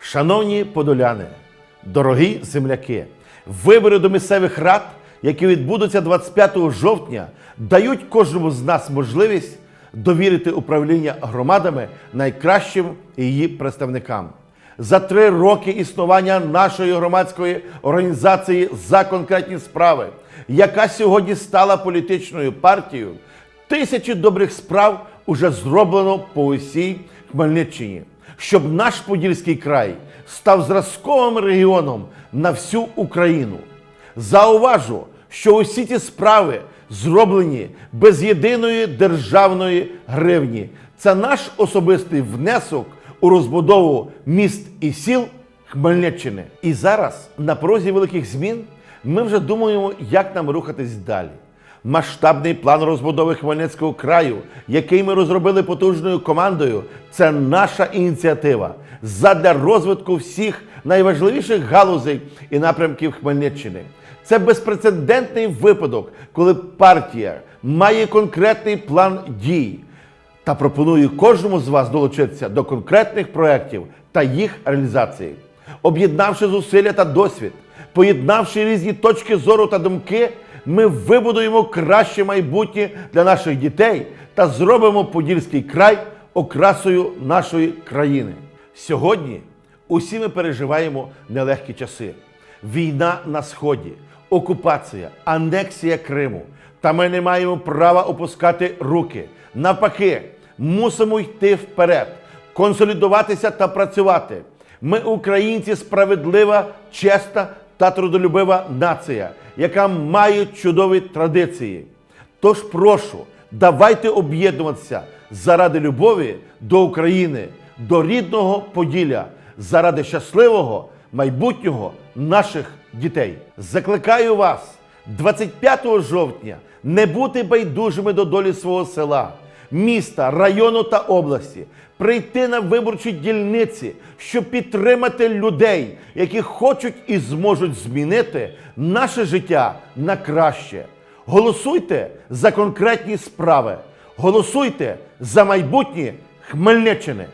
Шановні подоляни, дорогі земляки, вибори до місцевих рад, які відбудуться 25 жовтня, дають кожному з нас можливість довірити управління громадами найкращим її представникам. За три роки існування нашої громадської організації за конкретні справи, яка сьогодні стала політичною партією, тисячі добрих справ уже зроблено по усій Хмельниччині, щоб наш Подільський край став зразковим регіоном на всю Україну. Зауважу, що усі ці справи зроблені без єдиної державної гривні. Це наш особистий внесок у розбудову міст і сіл Хмельниччини. І зараз на порозі великих змін ми вже думаємо, як нам рухатись далі. Масштабний план розбудови Хмельницького краю, який ми розробили потужною командою, це наша ініціатива задля розвитку всіх найважливіших галузей і напрямків Хмельниччини. Це безпрецедентний випадок, коли партія має конкретний план дій та пропоную кожному з вас долучитися до конкретних проєктів та їх реалізації. Об'єднавши зусилля та досвід, поєднавши різні точки зору та думки, ми вибудуємо краще майбутнє для наших дітей та зробимо Подільський край окрасою нашої країни. Сьогодні усі ми переживаємо нелегкі часи. Війна на сході, окупація, анексія Криму. Та ми не маємо права опускати руки. Навпаки, мусимо йти вперед, консолідуватися та працювати. Ми, українці, справедлива, чесна та трудолюбива нація, яка має чудові традиції. Тож прошу, давайте об'єднуватися заради любові до України, до рідного Поділля, заради щасливого майбутнього наших дітей. Закликаю вас 25 жовтня не бути байдужими до долі свого села, міста, району та області, прийти на виборчі дільниці, щоб підтримати людей, які хочуть і зможуть змінити наше життя на краще. Голосуйте за конкретні справи. Голосуйте за майбутнє Хмельниччини.